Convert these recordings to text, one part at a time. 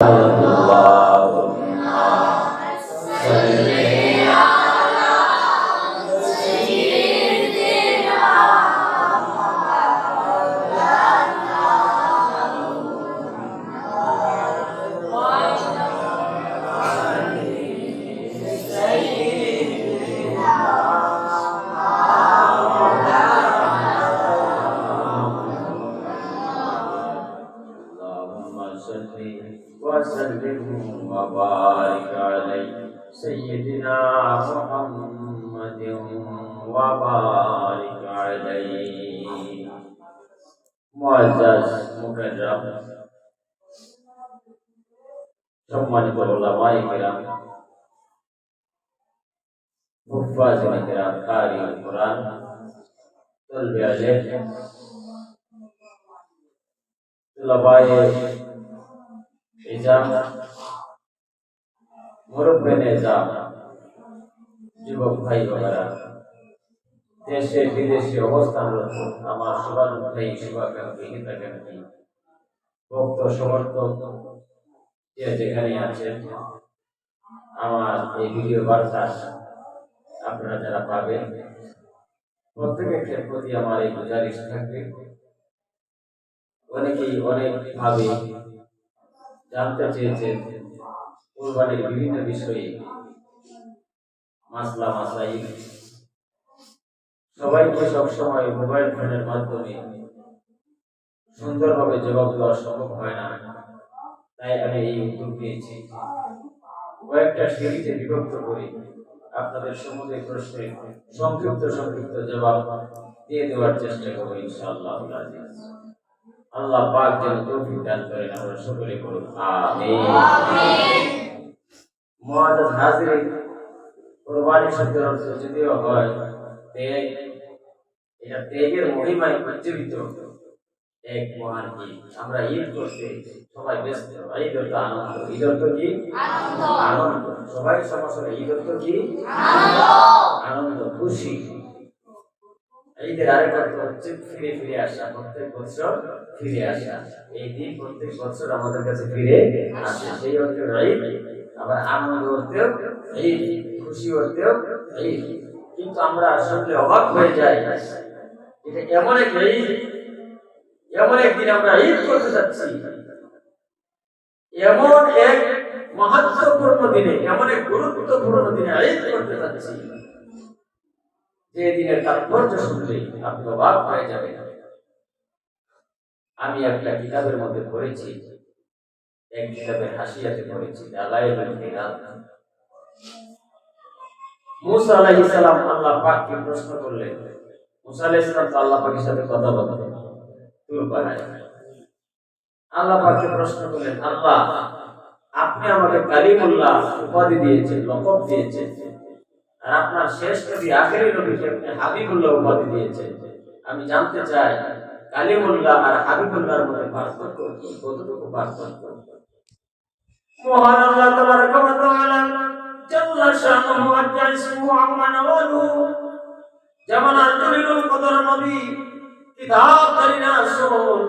Amen. محمد وبارك عليه معزز مكرم সম্মানিত ওলামাই কেরাম মুফাজিন কেরাম কারি কোরআন তলবে আলেম তুলাবায়ে ইজাম মুরব্বে নিজাম যুবক ভাই বোনেরা, দেশে বিদেশে অবস্থানরত আমার শুভানুধ্যায়ী শুভাকাঙ্ক্ষী, হিতাকাঙ্ক্ষী, ভক্ত, সমর্থক যে যেখানে আছেন, আমার এই ভিডিও বার্তা আপনারা যারা পাবেন, প্রত্যেকের প্রতি আমার এই গুজারিশ থাকবে। অনেকেই অনেক ভাবে জানতে চেয়েছেন, কোরবানির বিভিন্ন বিষয়ে মাসলা মাসাই সবাইকে সবসময় মোবাইল ফোনের মাধ্যমে সুন্দরভাবে জবাব দেওয়া সম্ভব হয় না। তাই আমি এই উদ্যোগ নিয়েছি। কয়েকটা সিরিজে বিভক্ত করে আপনাদের সমুদ্রে প্রশ্নে সংক্ষিপ্ত সংক্ষিপ্ত জবাব দিয়ে দেওয়ার চেষ্টা করব ইনশাআল্লাহ আল্লাহ পাক যেন তৌফিক দান করেন আমরা সকলে করুন আমিন। মুআজ্জাজ হাজিরিন কুরবানি শব্দের অর্থ যদিও হয় ত্যাগ এটা ত্যাগের মহিমায় উজ্জীবিত এক মহান ঈদ। আমরা ঈদ করতে সবাই ব্যস্ত। ঈদ অর্থ আনন্দ। ঈদ অর্থ কি? আনন্দ। সবাই সমস্যা ঈদ অর্থ কি? আনন্দ। খুশি। ঈদের আরেক অর্থ হচ্ছে ফিরে ফিরে আসা। প্রত্যেক বছর ফিরে আসা। এই দিন প্রত্যেক বছর আমাদের কাছে ফিরে আসে। সেই অর্থে ঈদ আবার আনন্দ অর্থেও ঈদ। খুশি ঈদ কিন্তু আমরা আসলে অবাক হয়ে যাই। এটা এমন এক ঈদ, এমন একদিন আমরা ঈদ করতে যাচ্ছি। এমন এক মহত্বপূর্ণ দিনে, এমন এক গুরুত্বপূর্ণ দিনে ঈদ করতে যাচ্ছি। যে দিনের তাৎপর্য শুনলে আপনি অবাক হয়ে যাবেন। আমি একটা কিতাবের মধ্যে পড়েছি, এক কিতাবের হাসিয়াতে পড়েছি হিরাত মুসা আলাইহিস সালাম আল্লাহ পাককে প্রশ্ন করলেন, মুসা আলাইহিস সালাম তো আল্লাহ পাকের সাথে কথা পাহাড়ে আল্লাহ পাককে প্রশ্ন করলেন আল্লাহ আপনি আমাকে কালিমুল্লাহ উপাধি দিয়েছেন, লকব দিয়েছেন, আর আপনার শেষ নবী, আখেরি নবীকে আপনি হাবিবুল্লাহ উপাধি দিয়েছেন, আমি জানতে চাই, কালিমুল্লাহ আর হাবিবুল্লাহর মধ্যে পার্থক্য কতটুকু পার্থক্য? মহান আল্লাহ তাবারাকা ওয়া তাআলা জাল্লা শানুহু ওয়া ইসমুহু আম্মা নাওয়ালুহু যেমন আঞ্জলিলুল কদর নবী, কিতাব জানিনা রাসূল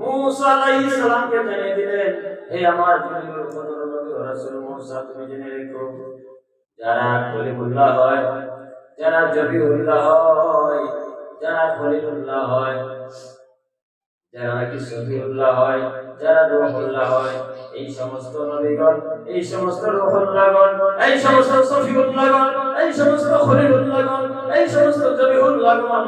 মুসা আলাইহিস সালামকে জানিয়ে দিলেন, হে আমার জলিলুল কদর নবী রাসূল মুসা, তুমি জেনে রেখো, যারা কলিমুল্লাহ হয়, যারা জবিউল্লাহ হয়, যারা খলিলুল্লাহ হয় যারা নাকি সফিউল্লাহ হয়, যারা রুহুল্লাহ হয়, এই সমস্ত নবীগণ, এই সমস্ত রুহুল্লাহগণ, এই সমস্ত সফিউল্লাহগণ, এই সমস্ত খলিলুল্লাহগণ, এই সমস্ত জবিউল্লাহগণ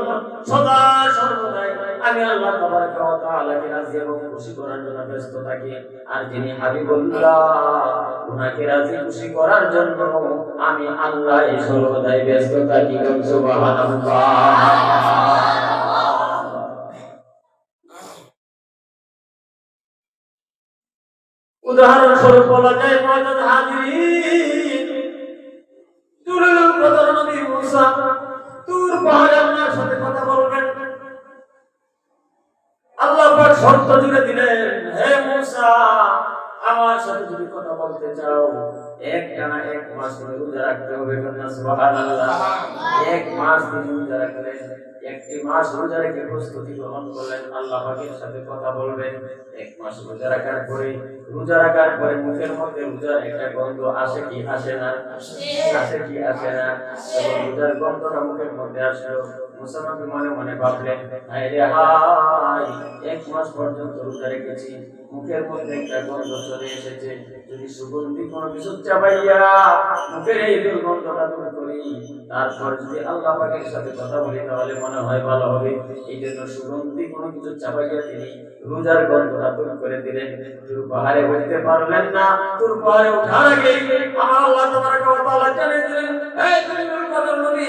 সদা সর্বদাই আমি আল্লাহ তাবারক ওয়া তাআলাকে রাজি এবং খুশি করার জন্য ব্যস্ত থাকি। আর যিনি হাবিবুল্লাহ, উনাকে রাজি খুশি করার জন্য আমি আল্লাহ সর্বদাই ব্যস্ত থাকি। সুবহানাল্লাহ। উদাহরণস্বরূপ বলা যায় মজাদ হাজিরিন। তুলুল কদর নবী মুসা তুর পাহাড়ে আপনার সাথে কথা বলবেন। আল্লাহ পাক শর্ত জুড়ে দিলেন হে মুসা আমার সাথে যদি কথা বলতে চাও এক টানা এক মাস রোজা রাখতে হবে সুবহানাল্লাহ। এক মাস ধরে রোজা রাখলেন একটি মাস রোজা রেখে প্রস্তুতি গ্রহণ করলেন, আল্লাহ পাকের সাথে কথা বলবেন। এক মাস রোজা রাখার পরে, রোজা রাখার পরে মুখের মধ্যে রোজার একটা গন্ধ আসে কি আসে না? আসে কি আসে না? এবং রোজার গন্ধটা মুখের মধ্যে আসলো। মুসানবী মনে মনে ভাবলেন, হায় রে হায় এক মাস পর্যন্ত রোজা রেখেছি। মুখের মধ্যে একটা গন্ধ চলে এসেছে। যদি সুগন্ধি কোনো কিছু চাপাইয়া মুখের এই দুর্গন্ধটা দূর করি, তারপর যদি আল্লাহ পাকের সাথে কথা বলি, তাহলে মনে হয় ভালো হবে। এই জন্য সুগন্ধি কোনো কিছু চাপাইয়া তিনি রোজার গন্ধটা দূর করে দিলেন। তুর পাহাড়ে উঠতে পারলেন না। তুর পাহাড়ে ওঠার আগে আমার আল্লাহ ওয়া তাআলা জানিয়ে দিলেন, এই তুমি নবী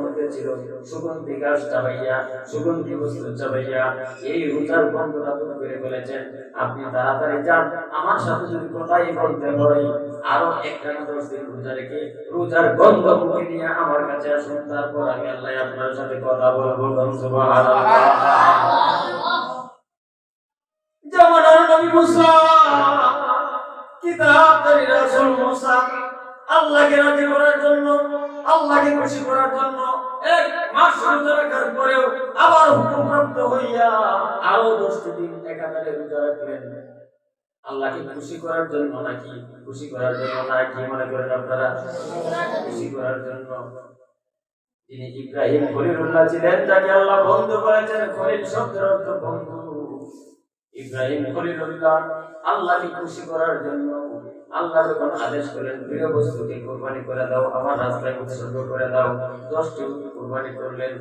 মধ্যে ছিল সুগন্ধি গাছ চাবাইয়া সুগন্ধি বস্তু চাবাইয়া এই রোজার গন্ধটা দূর করে ফেলেছেন। আপনি তাড়াতাড়ি যান, আমার সাথে যদি কথাই বলতে হয়, আরও একটা না দশ দিন রোজা রেখে রোজার গন্ধ মুখে নিয়ে আমার কাছে আসুন, তারপর আমি আল্লাহ আপনার সাথে কথা বলব। মুসা, আল্লাহকে রাজি করার জন্য, আল্লাহকে খুশি করার জন্য এক মাস রোজা রাখার পরেও আবার হইয়া আরও দশটি দিন একাধারে রোজা রাখলেন। আল্লাহকে খুশি করার জন্য নাকি খুশি করার জন্য কি মনে করেন আপনারা? খুশি করার জন্য। তিনি ইব্রাহিম খলিলুল্লাহ ছিলেন, যাকে আল্লাহ বন্ধু বলেছেন। খলিল শব্দের অর্থ বন্ধু। ইব্রাহিম খলিলুল্লাহ আল্লাহকে খুশি করার জন্য আল্লাহ যখন আদেশ করলেন, প্রিয় বস্তুকে কোরবানি করে দাও, আমার রাস্তায় উৎসর্গ করে দাও, দশটি কোরবানি করলেন,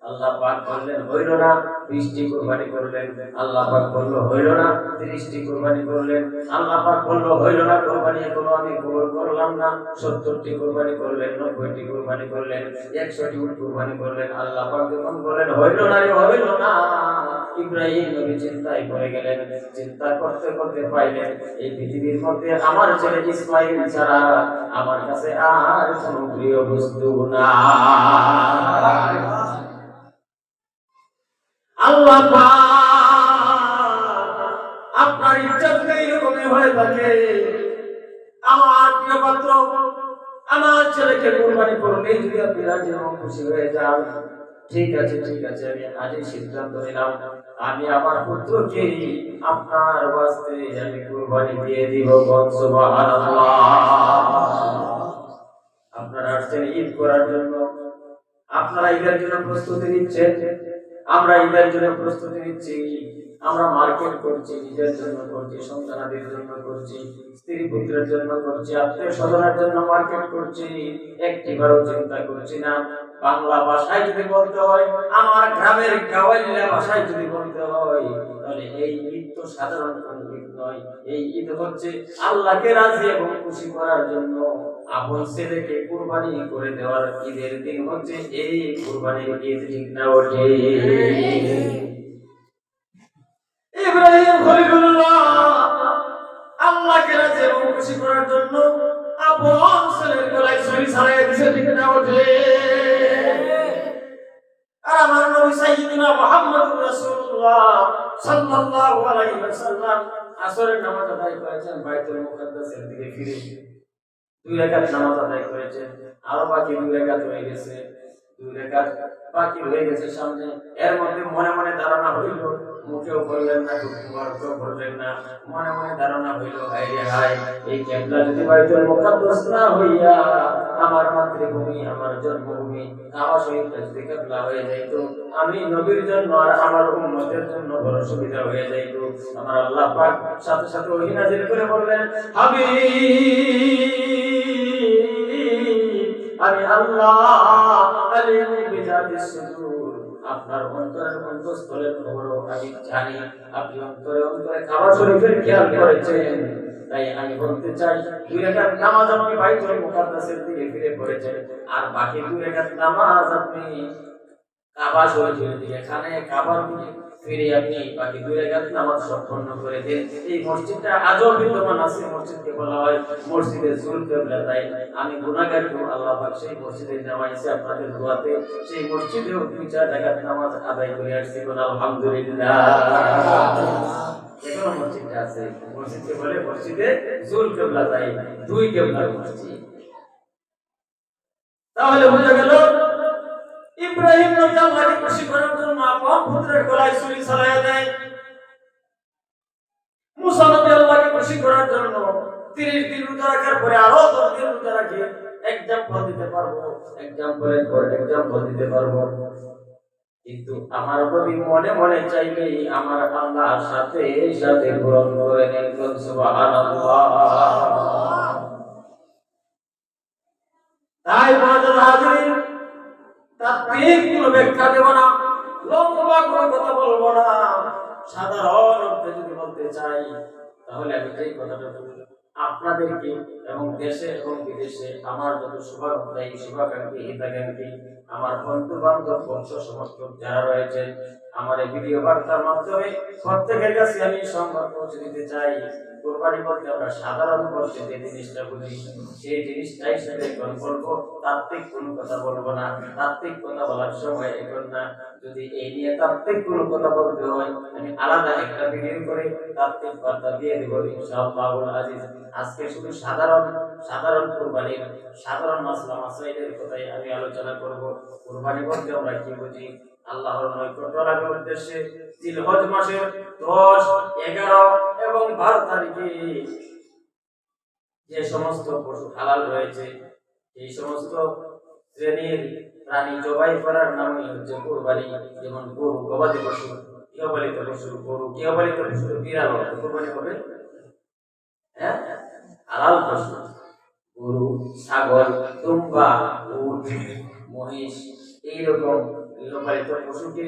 আল্লাহ পাক করলেন হইল না। বিশটি কোরবানি করলেন, আল্লাহ পাক বলল, হইল না ত্রিশটি কোরবানি করলেন, আল্লাহ পাক বলল, হইল না কোরবানি, এখনও আমি কবর করলাম না। সত্তরটি কোরবানি করলেন, নব্বইটি কোরবানি করলেন, একশোটি কোরবানি করলেন। আল্লাহ পাক যখন বলেন হইল না হইল না। ইব্রাহিম নবী চিন্তায় পড়ে গেলেন। চিন্তা করতে করতে পাইলেন, এই পৃথিবীর মধ্যে আমার ছেলে ইসমাইল ছাড়া আমার কাছে আর কোনো বস্তু না আল্লাহ আপনার ইচ্ছা যদি এরকমই হয়ে থাকে। আমার প্রিয় পাত্র, আমার ছেলেকে কোরবানি করলে যদি আপনি রাজি এবং খুশি হয়ে যান। ঠিক আছে ঠিক আছে, আমি আজই সিদ্ধান্ত নিলাম। আমি আমার পুত্রকে আপনার বাস্তে আমি কোরবানি দিয়ে দিব আপনারা আসছেন ঈদ করার জন্য। আপনারা ঈদের জন্য প্রস্তুতি নিচ্ছেন। আমরা ঈদের জন্য প্রস্তুতি নিচ্ছি, আমরা মার্কেট করছি, নিজের জন্য করছি, সন্তানাদের জন্য করছি, স্ত্রী পুত্রের জন্য করছি, আত্মীয় স্বজনের জন্য মার্কেট করছি একটিবারও চিন্তা করছি না। বাংলা ভাষায় যদি বলতে হয়, আমার গ্রামের গাওয়ালিয়া ভাষায় যদি বলতে হয়, তাহলে এই ঈদ তো সাধারণ ঈদ নয়, এই ঈদ হচ্ছে আল্লাহকে রাজি এবং খুশি করার জন্য। আপন ছেলেকে কুরবানি করে দেওয়ার ঈদের দিন হচ্ছে এই কুরবানির ঈদ ঠিক না ওঠে? ইব্রাহিম আল্লাহকে রাজি এবং খুশি করার জন্য আপন ছেলের গলায় ছুরি ছাড়াই ঠিক না ওঠে? আর আমার নবী সাইয়্যিদুনা মুহাম্মদুর রাসূলুল্লাহ সাল্লাল্লাহু আলাইহি ওয়াসাল্লাম আসরের নামাজ আদায় করেছেন বাইতুল মুকাদ্দাসের দিকে ফিরে। দুই রেখাত নামাজ আদায় করেছে, আরও বাকি দুই রেখাত হয়ে গেছে। দুই রেখাত বাকি হয়ে গেছে সামনে। এর মধ্যে মনে মনে ধারণা হইল, মুখেও বললেন না মুবারকেও বললেন না। মনে মনে ধারণা হইল, হায় রে হায়, এই কেবলা যদি বাড়িতে মুকাদ্দাস না হইয়া মাতৃভূমি আমার জন্মভূমি আমার শহীদটা যদি কেবলা হয়ে যাইত, আমি নবীর জন্য আর আমার উম্মতের জন্য বড় সুবিধা হয়ে যাইত। আমার আল্লাহ পাক সাথে সাথে ওহী নাযিল করে বললেন, হাবিব, আমি আল্লাহ আলিম বিজাতিস সুদূর। আপনার অন্তরের অন্তঃস্থলের খবরও আমি জানি। আপনি অন্তরে অন্তরে খাবার শরীফের খেয়াল করেছেন। আমি চাই, দুই নামাজ আপনি নামাজ আপনি নামাজ আজও বিদ্যমান আছে, মসজিদকে বলা হয় মসজিদে কেউ, আল্লাহ সেই মসজিদে নামাইছে আপনাদের দোয়াতে। সেই মসজিদেও দুই চার রেখাত নামাজ আদায় করে আসছি কোন পুত্রের গলায় ছুরি চালায়া দেয়। মুসা নবী আল্লাহকে করার জন্য 30 দিন রোজা রাখার পরে আরও 10 দিন রোজা রাখে। এক্সাম্পল দিতে পারব এক্সাম্পলের পর এক্সাম্পল দিতে পারব। কিন্তু আমার নবী মনে মনে চাইলেই আমার আল্লাহর সাথে সাথে পূরণ করে সুবহানাল্লাহ। তাই বাজার হাজির কোনো ব্যাখ্যা দেব না, লম্বা কোনো কথা বলব না। সাধারণ অর্থে যদি বলতে চাই, তাহলে আমি যেই কথাটা বলব আপনাদেরকে এবং দেশে এবং বিদেশে আমার যত শুভাকাঙ্ক্ষী শুভাকাঙ্ক্ষী, হিতাকাঙ্ক্ষী, আমার বন্ধু বান্ধব বংশ সমর্থক যারা রয়েছেন আমার এই ভিডিও বার্তার মাধ্যমে প্রত্যেকের কাছে আমি সংবাদ পৌঁছে দিতে চাই। কোরবানি বলতে আমরা সাধারণ বলতে যে জিনিসটা বুঝি সেই জিনিসটাই সাথে এখন বলব। তাত্ত্বিক কোনো কথা বলব না। তাত্ত্বিক কথা বলার সময় এখন না, যদি এই নিয়ে তাত্ত্বিক কোনো কথা বলতে হয়, আমি আলাদা একটা ভিডিও করে তাত্ত্বিক বার্তা দিয়ে দেবো ইনশাআল্লাহ আজিজ। আজকে শুধু সাধারণ সাধারণ কোরবানির সাধারণ মাসলা মাসাইলের কথাই আমি আলোচনা করব। কোরবানি বলতে আমরা কি বুঝি? আল্লাহর নৈকট্য লাভের উদ্দেশ্যে জিলহজ মাসের দশ, এগারো এবং বারো তারিখে যে সমস্ত পশু হালাল রয়েছে, এই সমস্ত শ্রেণির প্রাণী জবাই করার নামই হচ্ছে কোরবানি, যেমন গরু, গবাদি পশু, গৃহপালিত পশু, গরু, গৃহপালিত পশু, বিড়াল, কোরবানি হবে। হ্যাঁ? হালাল পশু গরু, ছাগল, দুম্বা, উট, মহিষ, এইরকম গৃহপালিত পশুকে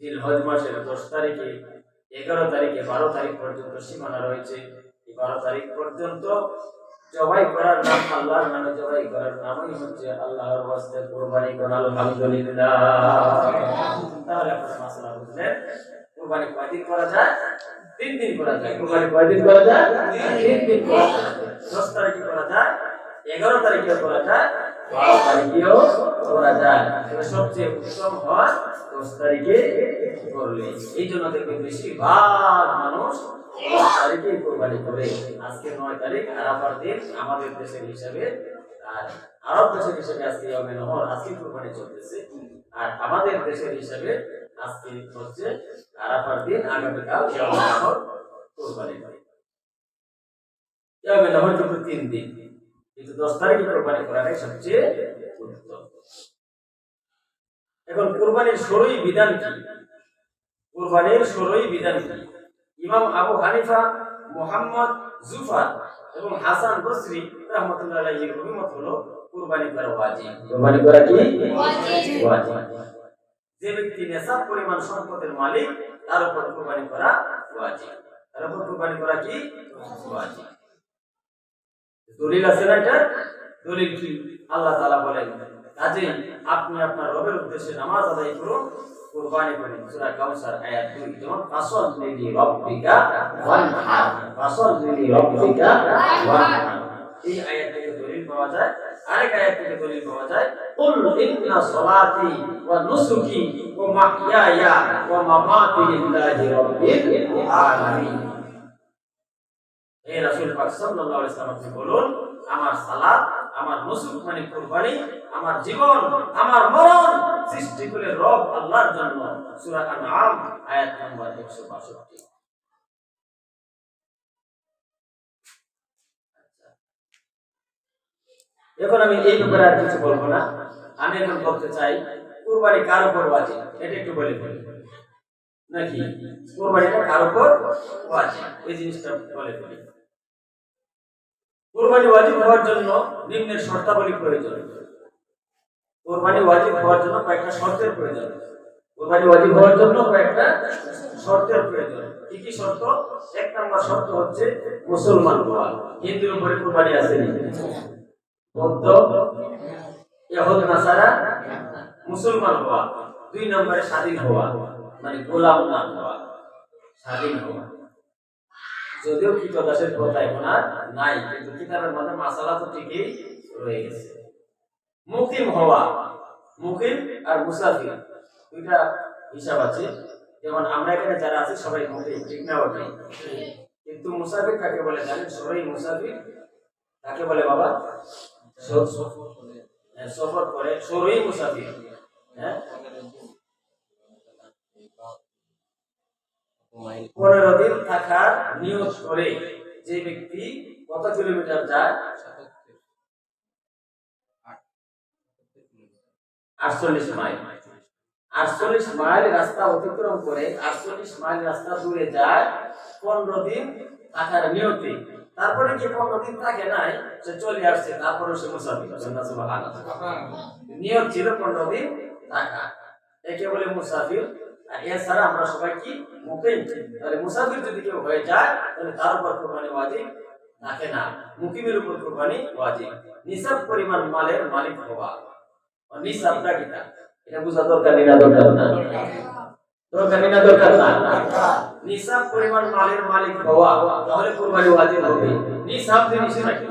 জিলহজ মাসের দশ তারিখে এগারো তারিখে বারো তারিখ পর্যন্ত সীমানা রয়েছে। এই বারো তারিখ পর্যন্ত জবাই করার নাম আল্লাহর নামে, জবাই করার নামই হচ্ছে আল্লাহর ওয়াস্তে কুরবানি করা। আলহামদুলিল্লাহ তাহলে আপনারা মাসলা বুঝলেন। কুরবানি কয়দিন করা যায়? তিন দিন করা যায়। কুরবানি কয়দিন করা যায়? তিন দিন করা যায়। দশ তারিখে করা যায়। এগারো তারিখে করা যায়। তারিখেও আর দেশের হিসাবে আজকে আজকে কোরবানি চলতেছে। আর আমাদের দেশের হিসাবে আজকে হচ্ছে আরাফার দিন, আগামীকাল কোরবানি করে তিন দিন। কিন্তু দশ তারিখে কোরবানি করাটাই সবচেয়ে উত্তম। এখন কোরবানির ষোলোই বিধান কি? কোরবানির ষোলোই বিধান কি? ইমাম আবু হানিফা মোহাম্মদ জুফার এবং হাসান বসরি রহমতুল্লাহ আলাইহির অভিমত হলো কুরবানি করা ওয়াজিব। কুরবানি করা কি? ওয়াজিব। যে ব্যক্তি নেশাব পরিমাণ সম্পদের মালিক তার উপর কুরবানি করা ওয়াজিব। তার উপর কুরবানি করা কি? ওয়াজিব। দলিল আছে না এটা? দলিল কি? আল্লাহ তাআলা বলেন কাজে আপনি আপনার রবের উদ্দেশ্যে নামাজ আদায় করুন, কুরবানি করেন। সূরা কাউসার আয়াত 2 যেমন ফাসল লিলি রব্বিকা ওয়ানহার। ফাসল লিলি রব্বিকা ওয়ানহার। এই আয়াত থেকে দলিল পাওয়া যায়। আরেক আয়াত থেকে দলিল পাওয়া যায়, কুল ইন্না সলাতি ওয়া নুসুকি ওয়া মাহইয়ায়া ওয়া মামাতি লিল্লাহি রাব্বিল আলামিন। রাসূল পাক সাল্লাল্লাহু আলাইহি বলুন? আমার সালাত, আমার নুসুক মানে কুরবানি, আমার জীবন, আমার মরণ সৃষ্টি করে রব আল্লাহর জন্য। সূরা আনআম, আয়াত নম্বর 162 এখন আমি এই ব্যাপারে আর কিছু বলব না। আমি এখন বলতে চাই, কুরবানি কার উপর ওয়াজিব? এটা একটু বলে নাকি? কুরবানিটা কার উপর ওয়াজিব। জিনিসটা বলে ফেলি। কুরবানি ওয়াজিব হওয়ার জন্য নিম্নের শর্তাবলী প্রয়োজন। ওয়াজিব হওয়ার জন্য কয়েকটা শর্তের প্রয়োজন। ওয়াজিব হওয়ার জন্য কয়েকটা শর্তের প্রয়োজন। কি কি শর্ত? এক নম্বর শর্ত হচ্ছে মুসলমান হওয়া। হিন্দুর উপরে কুরবানি আসেনি। বৌদ্ধ ইহুদ নাসারা মুসলমান হওয়া। দুই নম্বরে স্বাধীন হওয়া। মানে গোলাম না হওয়া স্বাধীন হওয়া। যদিও কৃতদাসের কথা এখন আর নাই কিন্তু কিতাবের মধ্যে মাসালা তো ঠিকই রয়ে গেছে। মুকিম হওয়া মুকিম আর মুসাফির দুইটা হিসাব আছে। যেমন আমরা এখানে যারা আছি সবাই মুকিম ঠিক না ওঠে কিন্তু মুসাফির কাকে বলে জানেন? সবাই মুসাফির। কাকে বলে বাবা? স- হ্যাঁ, সফর করে। সরই মুসাফির হ্যাঁ? পনেরো দিন থাকার নিয়োগ করে যে ব্যক্তি কত কিলোমিটার যায়? আটচল্লিশ মাইল। আটচল্লিশ মাইল রাস্তা অতিক্রম করে আটচল্লিশ মাইল রাস্তা দূরে যায় পনেরো দিন থাকার নিয়তে। তারপরে কি পনেরো দিন থাকে নাই? সে চলে আসছে তারপরে সে মুসাফির। নিয়ত ছিল পনেরো দিন থাকা। একে বলে মুসাফির। এছাড়া আমরা সবাই কি? মুকিম। তাহলে মুসাফির যদি কেউ হয়ে যায়, তাহলে তার উপর কোরবানি ওয়াজিব থাকে না। মুকিমের উপর কোরবানি ওয়াজিব। নিসাব পরিমাণ মালের মালিক হওয়া। নিসাবটা কিটা? এটা বোঝা দরকার না দরকার না? দরকার না দরকার না? নিসাব পরিমাণ মালের মালিক হওয়া, তাহলে কোরবানি ওয়াজিব হবে। নিসাব জিনিসটা কি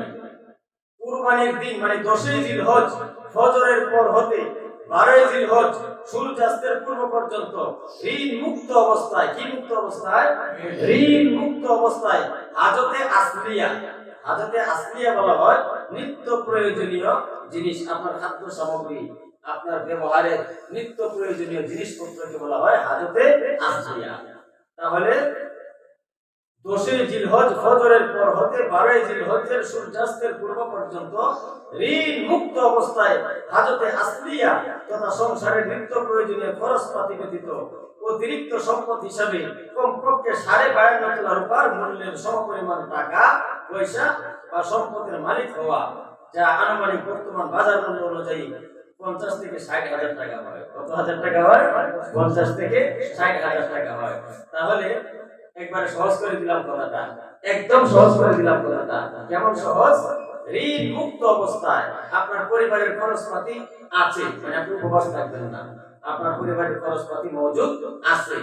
কুরবানির দিন মানে দশই জিলহজ, ফজরের পর হতে হাজতে আসলিয়া। হাজতে আসলিয়া বলা হয় নিত্য প্রয়োজনীয় জিনিস, আপনার খাদ্য সামগ্রী, আপনার ব্যবহারের নিত্য প্রয়োজনীয় জিনিসপত্রকে বলা হয় হাজতে আসলিয়া। তাহলে দশই জিলহজ ফজরের পর হতে বারোই জিলহজের সূর্যাস্তের পূর্ব পর্যন্ত ঋণ মুক্ত অবস্থায় হাজতে আসলিয়া তথা সংসারের নিত্য প্রয়োজনীয় খরচপাতি ব্যতীত অতিরিক্ত সম্পদ হিসাবে কমপক্ষে সাড়ে বায়ান্ন তোলা রূপার মূল্যের সমপরিমাণ টাকা, পয়সা বা সম্পদের মালিক হওয়া, যা আনুমানিক বর্তমান বাজার মূল্য অনুযায়ী পঞ্চাশ থেকে ষাট হাজার টাকা হয়। কত হাজার টাকা হয়? পঞ্চাশ থেকে ষাট হাজার টাকা হয়। তাহলে একবারে সহজ করে দিলাম কথাটা। একদম সহজ করে দিলাম কথাটা। কেমন সহজ? ঋণ মুক্ত অবস্থায় আপনার পরিবারের খরচপাতি আছে। মানে আপনি উপবাস থাকবেন না। আপনার পরিবারের খরচপাতি মজুদ আছে।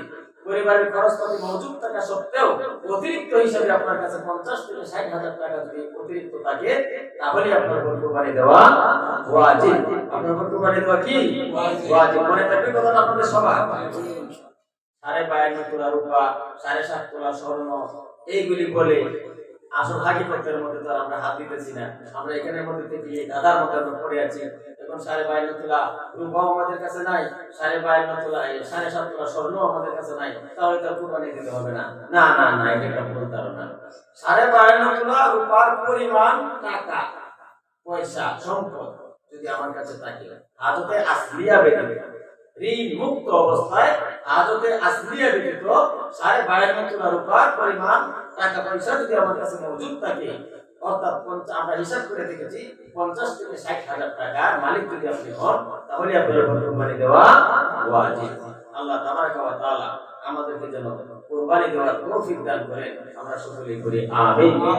পরিবারের খরচপাতি মজুদ থাকা সত্ত্বেও অতিরিক্ত হিসাবে আপনার কাছে পঞ্চাশ থেকে ষাট হাজার টাকা যদি অতিরিক্ত থাকে তাহলে আপনার কোরবানি দেওয়া ওয়াজিব। আপনার কোরবানি দেওয়া কি? ওয়াজিব। মনে থাকবে কথাটা আপনাদের সবার। সাড়ে বায়ান্ন তোলা রূপা, সাড়ে সাত তোলা স্বর্ণ, এইগুলি বলে আসল হাকিকতের মধ্যে তো আমরা হাত দিতেছি না। আমরা এখানের মধ্যে থেকে দাদার মধ্যে আমরা পড়ে আছি। এখন সাড়ে বায়ান্ন তোলা রূপাও আমাদের কাছে নাই, সাড়ে বায়ান্ন তোলা সাড়ে সাত তোলা স্বর্ণ আমাদের কাছে নাই। তাহলে তার কোরবানি দিতে হবে না। না না না, এটা একটা ভুল ধারণা। সাড়ে বায়ান্ন তোলা রূপার পরিমাণ টাকা, পয়সা, সম্পদ যদি আমার কাছে থাকে, হাজতে আসলিয়া ব্যতীত ঋণ অবস্থায় হাজতে আসলিয়া ব্যতীত সাড়ে বায়ান্ন তোলা রূপার পরিমাণ টাকা পয়সা যদি আমার কাছে মজুদ থাকে, অর্থাৎ আমরা হিসাব করে দেখেছি, পঞ্চাশ থেকে ষাট হাজার টাকার মালিক যদি আপনি হন, তাহলে আপনার উপর দেওয়া আল্লাহ আমাদেরকে যেন কোরবানি দেওয়ার তৌফিক দান করেন। আমরা সকলেই করি আমিন।